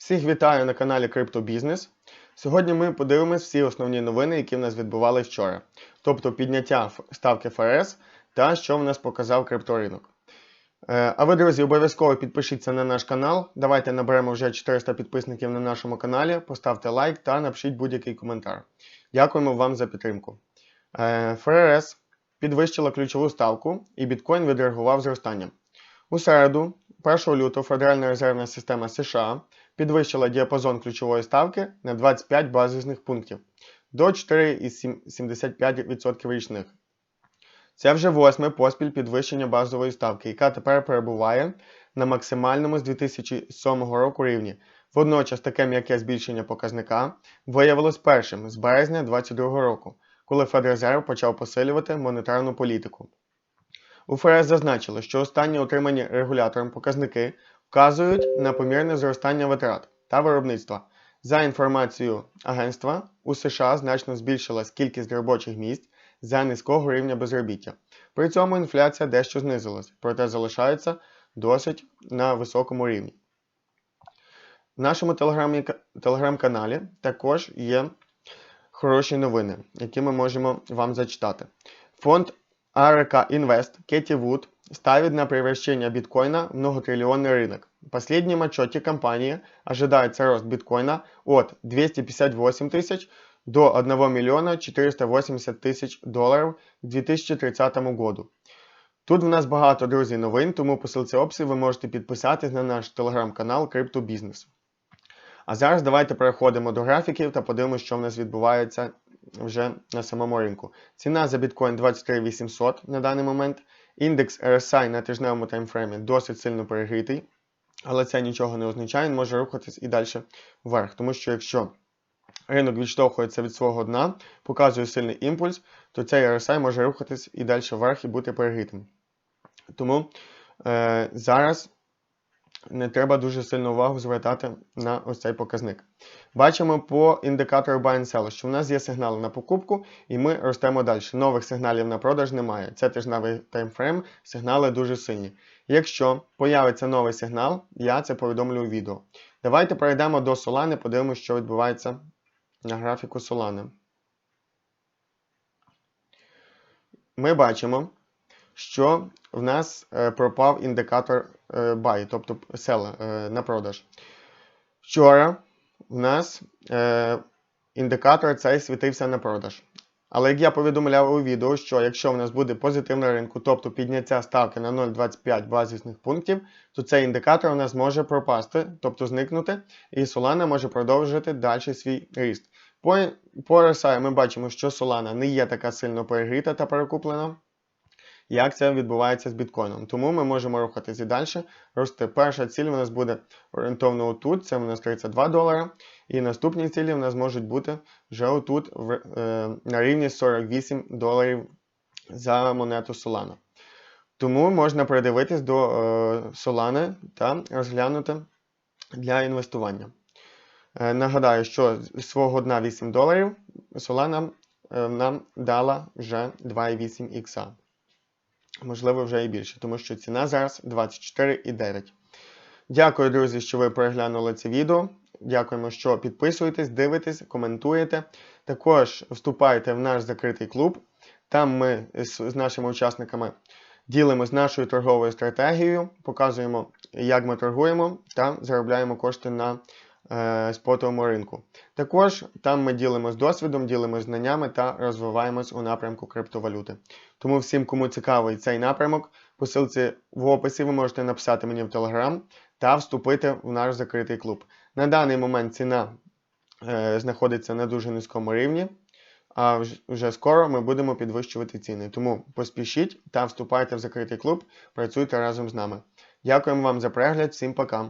Всіх вітаю на каналі Криптобізнес. Сьогодні ми подивимось всі основні новини, які в нас відбували вчора. Тобто підняття ставки ФРС та що в нас показав крипторинок. Е, А ви, друзі, обов'язково підпишіться на наш канал. Давайте наберемо вже 400 підписників на нашому каналі. Поставте лайк та напишіть будь-який коментар. Дякуємо вам за підтримку. Е, ФРС підвищила ключову ставку і біткоін відреагував зростанням. У середу, 1 лютого, Федеральна резервна система США підвищила діапазон ключової ставки на 25 базисних пунктів до 4,75% річних. Це вже восьме поспіль підвищення базової ставки, яка тепер перебуває на максимальному з 2007 року рівні. Водночас таке м'яке збільшення показника виявилось першим з березня 2022 року, коли Федрезерв почав посилювати монетарну політику. У ФРС зазначили, що останні отримані регулятором показники вказують на помірне зростання витрат та виробництва. За інформацією агентства, у США значно збільшилась кількість робочих місць за низького рівня безробіття. При цьому інфляція дещо знизилась, проте залишається досить на високому рівні. В нашому телеграм-каналі також є хороші новини, які ми можемо вам зачитати. Фонд АРК Инвест Кетти Вуд ставит на превращение биткоина в многотриллионный рынок. В последнем отчете компании ожидается рост биткоина от 258 тысяч до 1 миллиона 480 тисяч доларів к 2030 году. Тут в нас багато, друзі, новин, тому по ссылці описі ви можете підписатись на наш телеграм-канал Криптобізнес. А зараз давайте переходимо до графіків та подивимося, що в нас відбувається вже на самому ринку. Ціна за біткоін 23 800 на даний момент. Індекс RSI на тижневому таймфреймі досить сильно перегрітий, але це нічого не означає, він може рухатись і далі вверх. Тому що якщо ринок відштовхується від свого дна, показує сильний імпульс, то цей RSI може рухатись і далі вверх і бути перегрітим. Тому е, зараз не треба дуже сильно увагу звертати на ось цей показник. Бачимо по індикатору Buy and Sell, що в нас є сигнали на покупку, і ми ростемо далі. Нових сигналів на продаж немає. Це тижневий таймфрейм, сигнали дуже сильні. Якщо появиться новий сигнал, я це повідомлю у відео. Давайте перейдемо до Solana, подивимося, що відбувається на графіку Solana. Ми бачимо, що в нас е, пропав індикатор е, buy, тобто sell е, на продаж. Вчора в нас е, індикатор цей світився на продаж. Але як я повідомляв у відео, що якщо в нас буде позитивний ринку, тобто підняття ставки на 0,25 базисних пунктів, то цей індикатор у нас може пропасти, тобто зникнути, і Solana може продовжити далі свій ріст. По, по RSI ми бачимо, що Solana не є така сильно перегріта та перекуплена як це відбувається з біткоїном. Тому ми можемо рухатися і далі. Рости. Перша ціль у нас буде орієнтовно отут, це у нас 32 долара. І наступні цілі у нас можуть бути вже отут е, на рівні 48 доларів за монету Solana. Тому можна придивитись до е, Solana та розглянути для інвестування. Е, нагадаю, що з свого дна 8 доларів Solana нам дала вже 2,8 ікса можливо, вже і більше, тому що ціна зараз 24,9. Дякую, друзі, що ви переглянули це відео. Дякуємо, що підписуєтесь, дивитесь, коментуєте. Також вступайте в наш закритий клуб. Там ми з, нашими учасниками ділимось нашою торговою стратегією, показуємо, як ми торгуємо та заробляємо кошти на спотовому ринку. Також там ми ділимось досвідом, ділимось знаннями та розвиваємось у напрямку криптовалюти. Тому всім, кому цікавий цей напрямок, по ссылці в описі ви можете написати мені в Телеграм та вступити в наш закритий клуб. На даний момент ціна е, знаходиться на дуже низькому рівні, а вже скоро ми будемо підвищувати ціни. Тому поспішіть та вступайте в закритий клуб, працюйте разом з нами. Дякуємо вам за перегляд, всім пока!